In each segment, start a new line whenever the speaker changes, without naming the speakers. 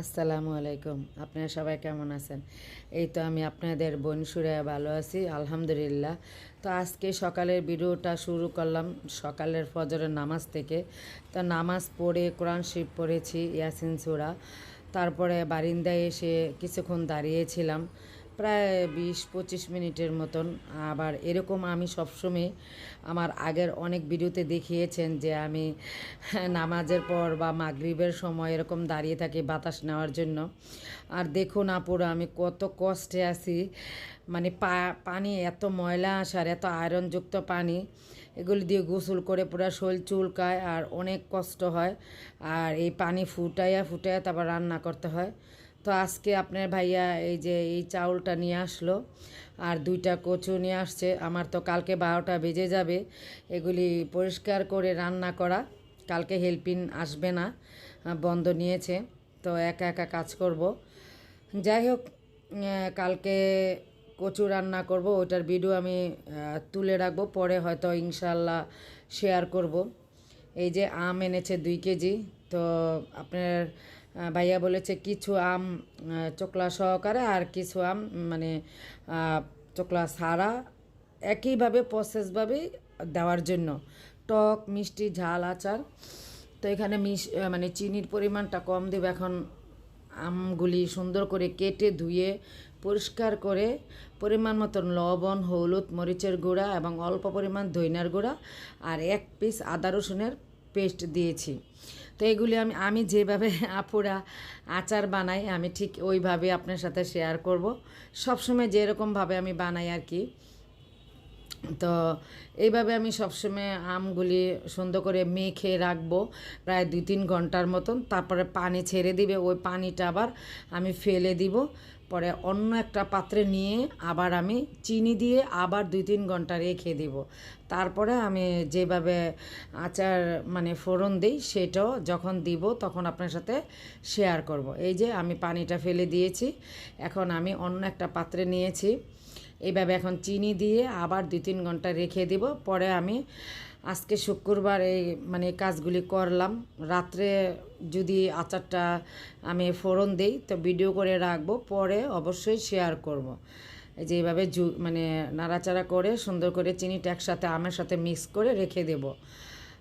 আসসালামু আলাইকুম। আপনারা সবাই কেমন আছেন? এই তো আমি আপনাদের বোন সুরে ভালো আছি, আলহামদুলিল্লাহ। তো আজকে সকালের ভিডিওটা শুরু করলাম সকালের ফজরের নামাজ থেকে। তো নামাজ পড়ে, কোরআন শিব পড়েছি, ইয়াসিন সুরা। তারপরে বারিন্দায় এসে কিছুক্ষণ দাঁড়িয়েছিলাম। প্রায় বিশ পঁচিশ মিনিটের মতন। আবার এরকম আমি সবসময় আমার আগের অনেক ভিডিওতে দেখিয়েছেন যে আমি নামাজের পর বা মাগরিবের সময় এরকম দাঁড়িয়ে থাকি বাতাস নেওয়ার জন্য। আর দেখুন আপুরা আমি কত কষ্টে আছি। মানে পা, পানি এত ময়লা আসার, এত আয়রনযুক্ত পানি, এগুলি দিয়ে গোসল করে পুরো শরীর চুলকায় আর অনেক কষ্ট হয়। আর এই পানি ফুটাইয়া ফুটাইয়া তারপর রান্না করতে হয়। তো আজকে আপনার ভাইয়া এই যে এই চাউলটা নিয়ে আসলো, আর দুইটা কচু নিয়ে আসছে। আমার তো কালকে বারোটা বেজে যাবে, এগুলি পরিষ্কার করে রান্না করা। কালকে হেল্পিং আসবে না বন্ধ নিয়েছে, তো একা একা কাজ করব। যাই হোক কালকে কচু রান্না করব, ওটার ভিডিও আমি তুলে রাখব, পরে হয়তো ইনশাল্লাহ শেয়ার করব। এই যে আম এনেছে দুই কেজি, তো আপনার ভাইয়া বলেছে কিছু আম চোকলা সহকারে আর কিছু আম মানে চোকলা ছাড়া একইভাবে প্রসেসভাবে দেওয়ার জন্য। টক, মিষ্টি, ঝাল, আচার। তো এখানে মিশ মানে চিনির পরিমাণটা কম দেবে। এখন আমগুলি সুন্দর করে কেটে ধুয়ে পরিষ্কার করে পরিমাণ মতন লবণ, হলুদ, মরিচের গুঁড়া এবং অল্প পরিমাণ ধইনার গুঁড়া আর এক পিস আদা রসুনের পেস্ট দিয়েছি। তো এগুলি আমি আমি যেভাবে আপুরা আচার বানাই, আমি ঠিক ওইভাবে আপনার সাথে শেয়ার করব। সবসময় যেরকমভাবে আমি বানাই আর কি। তো এইভাবে আমি সবসময় আমগুলি সুন্দর করে মেখে রাখব প্রায় দুই তিন ঘণ্টার মতন। তারপরে পানি ছেড়ে দিবে, ওই পানিটা আবার আমি ফেলে দিব। পরে অন্য একটা পাত্রে নিয়ে আবার আমি চিনি দিয়ে আবার দুই তিন ঘণ্টা রেখে দিব। তারপরে আমি যেভাবে আচার মানে ফোড়ন দিই সেটাও যখন দিব তখন আপনার সাথে শেয়ার করব। এই যে আমি পানিটা ফেলে দিয়েছি, এখন আমি অন্য একটা পাত্রে নিয়েছি। এইভাবে এখন চিনি দিয়ে আবার দুই তিন ঘণ্টা রেখে দিব। পরে আমি আজকে শুক্রবার এই মানে কাজগুলি করলাম। রাত্রে যদি আচারটা আমি ফোড়ন দিই, তো ভিডিও করে রাখব, পরে অবশ্যই শেয়ার করব। এই যে এইভাবে জু মানে নাড়াচাড়া করে সুন্দর করে চিনিটা একসাথে আমের সাথে মিক্স করে রেখে দেব।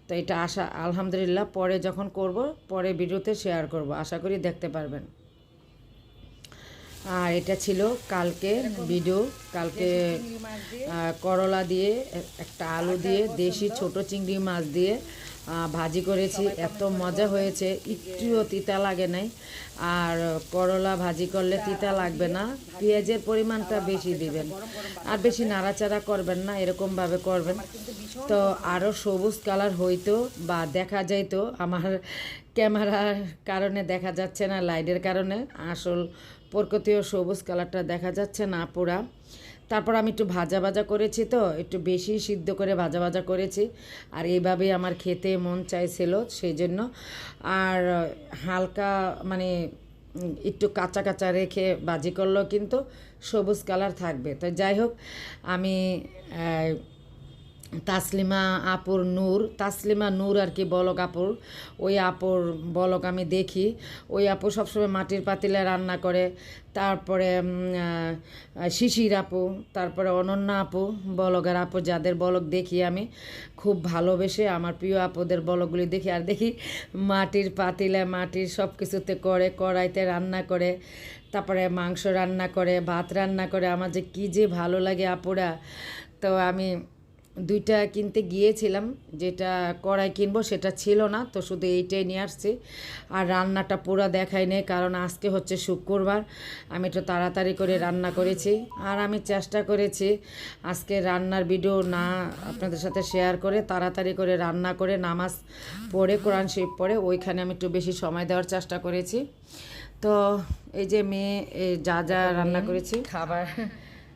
তো এটা আশা, আলহামদুলিল্লাহ, পরে যখন করব, পরে ভিডিওতে শেয়ার করব। আশা করি দেখতে পারবেন। আর এটা ছিল কালকে ভিডিও কালকে করলা দিয়ে, একটা আলু দিয়ে, দেশি ছোট চিংড়ি মাছ দিয়ে ভাজি করেছি। এত মজা হয়েছে, একটুও তিতা লাগে নাই। আর করলা ভাজি করলে তিতা লাগবে না, পেঁয়াজের পরিমাণটা বেশি দিবেন। আর বেশি নাড়াচাড়া করবেন না, এরকমভাবে করবেন। তো আরও সবুজ কালার হইতো বা দেখা যাইতো, আমার ক্যামেরার কারণে দেখা যাচ্ছে না, লাইটের কারণে। আসল প্রকৃতীয় সবুজ কালারটা দেখা যাচ্ছে না পোড়া তারপর আমি একটু ভাজা ভাজা করেছি তো, একটু বেশি সিদ্ধ করে ভাজা ভাজা করেছি। আর এইভাবেই আমার খেতে মন চাইছিল সেই জন্য আর হালকা মানে একটু কাঁচা কাঁচা রেখে বাজি করলেও কিন্তু সবুজ কালার থাকবে। তো যাই হোক, আমি তাসলিমা আপুর নূর, তাসলিমা নূর আর কি বলক আপুর। ওই আপুর বলক আমি দেখি। ওই আপু সবসময় মাটির পাতিলে রান্না করে। তারপরে শিশির আপু, তারপরে অনন্যা আপু, বলকের আপু, যাদের বলক দেখি আমি, খুব ভালোবেসে আমার প্রিয় আপুদের বলকগুলি দেখি। আর দেখি, মাটির পাতিলে মাটির সব কিছুতে করে, কড়াইতে রান্না করে, তারপরে মাংস রান্না করে, ভাত রান্না করে। আমার যে কী যে ভালো লাগে আপুরা। তো আমি দুইটা কিনতে গিয়েছিলাম যেটা কড়াই কিনবো সেটা ছিল না তো শুধু এইটাই নিয়ে আসছি। আর রান্নাটা পুরো দেখাই নেই কারণ আজকে হচ্ছে শুক্রবার আমি একটু তাড়াতাড়ি করে রান্না করেছি। আর আমি চেষ্টা করেছি আজকে রান্নার ভিডিও না আপনাদের সাথে শেয়ার করে তাড়াতাড়ি করে রান্না করে নামাজ পড়ে কোরআন শরীফ পড়ে ওইখানে আমি একটু বেশি সময় দেওয়ার চেষ্টা করেছি। তো এই যে মেয়ে যা যা রান্না করেছি। খাবার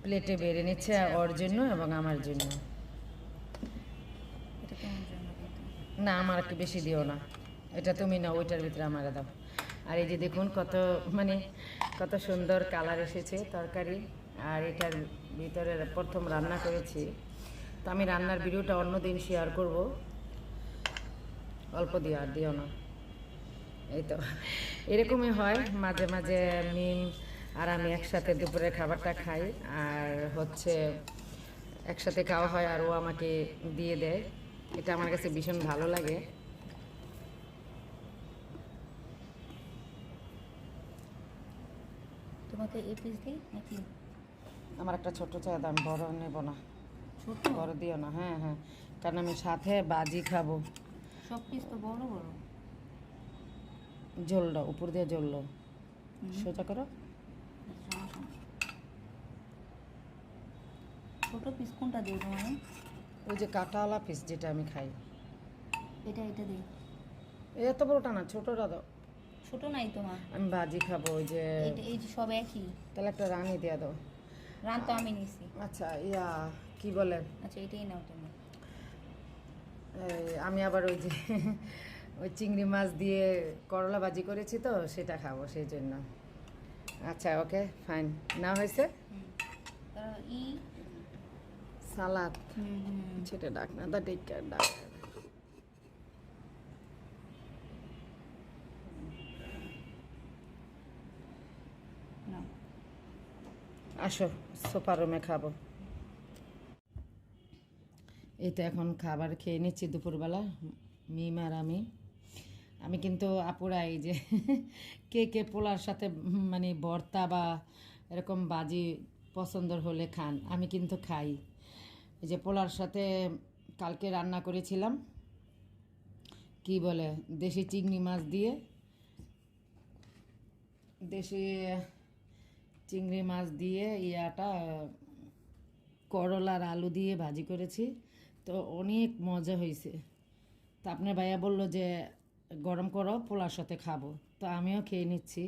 প্লেটে বেড়ে নিচ্ছে ওর জন্য এবং আমার জন্য। না, আমার একটু বেশি দিও না। এটা তুমি না ওইটার ভিতরে আমারে দাও। আর এই যে দেখুন কত মানে কত সুন্দর কালার এসেছে তরকারি। আর এটার ভিতরে প্রথম রান্না করেছি। তো আমি রান্নার ভিডিওটা অন্য দিন শেয়ার করব। অল্প দিও, আর দিও না। এই তো। এরকমই হয়, মাঝে মাঝে মিম আর আমি একসাথে দুপুরে খাবারটা খাই। আর হচ্ছে একসাথে খাওয়া হয় আর ও আমাকে দিয়ে দেয়। এটা আমার কাছে ভীষণ ভালো লাগে।
তোমাকে এই পিস দিই নাকি?
আমার একটা ছোট চাই দাম বড় নেব না।
ছোট?
বড় দিও না হ্যাঁ হ্যাঁ। কারণ আমি সাথে বাজি খাব।
সব পিস তো বড় বড়।
জ্বললো উপর দিয়ে জ্বললো সোজা করো।
আচ্ছা, ছোট পিস কোনটা দিই তোমাকে
ওই যে কাটাওয়ালা পিস যেটা আমি খাই।
এটা এটা দিই
এত বড়টা না ছোটটা দাও।
ছোট নাই তোমার।
আমি বাজি খাব ওই যে
এই যে সব একই।
তাহলে একটা রানি দিয়ে দাও।
রান তো আমি নিছি।
আচ্ছা ইয়া কি বলে?
আচ্ছা এটাই নাও তুমি।
আমি আবার ওই যে ওই চিংড়ি মাছ দিয়ে করলা ভাজি করেছি তো সেটা খাব সেই জন্য। আচ্ছা ওকে ফাইন। না হয়েছে।
ই
সালাদ। সেটা ডাক না দা ডেকে। ডাক আসো সোফা রুমে খাব। এই তো এখন খাবার খেয়ে নিচ্ছি দুপুরবেলা মিম আর আমি। আমি কিন্তু আপুরা এই যে কে কে পোলার সাথে মানে ভর্তা বা এরকম বাজি পছন্দর হলে খান, আমি কিন্তু খাই। এই যে পোলার সাথে কালকে রান্না করেছিলাম, কি বলে, দেশি চিংড়ি মাছ দিয়ে, দেশি চিংড়ি মাছ দিয়ে ইয়াটা, করলার আলু দিয়ে ভাজি করেছি, তো অনেক মজা হয়েছে। তো আপনার ভাইয়া বলল যে, গরম করো, পোলার সাথে খাব। তো আমিও খেয়ে নিচ্ছি।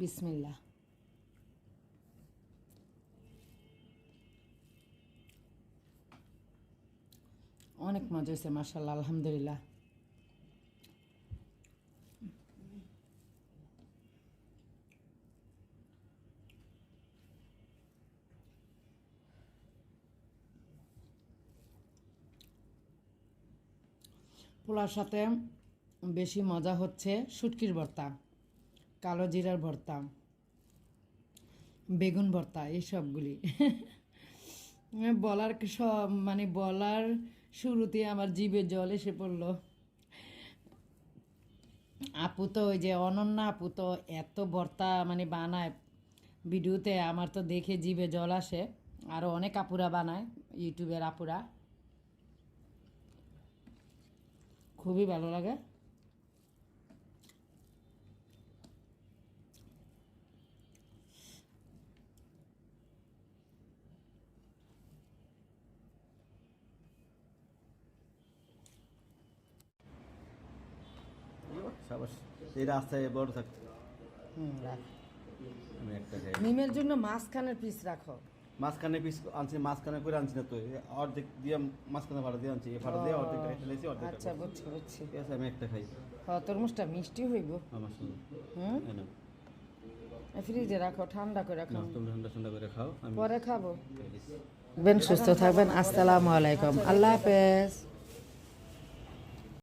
বিসমিল্লা অনেক মজা হয়েছে মার্শাল্লাহ আলহামদুলিল্লাহ। পোলার সাথে বেশি মজা হচ্ছে শুটকির ভর্তা। কালো জিরার ভর্তা, বেগুন ভর্তা এই সবগুলি বলার সব মানে বলার শুরুতে আমার জিভে জল এসে পড়ল। আপু তো ওই যে অনন্যা আপু তো এত ভর্তা মানে বানায় ভিডিওতে, আমার তো দেখে জিভে জল আসে। আরও অনেক আপুরা বানায়, ইউটিউবের আপুরা। খুবই ভালো লাগে।
সাবাস এই রাস্তায় বড় থাকছে
হুম রাখ।
আমি একটা খাই
নিমের জন্য মাঝখানের পিস রাখো।
মাঝখানে পিস আনছি মাঝখানে করে আনছি না তো। অর্ধেক দিয়ে মাঝখানে ভাড়া দিয়ে আনছি ভাড়া দিয়ে অর্ধেক দিয়েছি অর্ধেক
আচ্ছা বুঝছি বুঝছি।
ঠিক আছে আমি একটা খাই।
হ্যাঁ তরমুজটা মিষ্টি হইব।
আমার সঙ্গে।
হুম? ফ্রিজে রাখো ঠান্ডা করে রাখো
তুমি ঠান্ডা ঠান্ডা করে খাও
পরে খাব। থাকবেন সুস্থ থাকবেন আসসালামু আলাইকুম। আল্লাহ হাফেজ।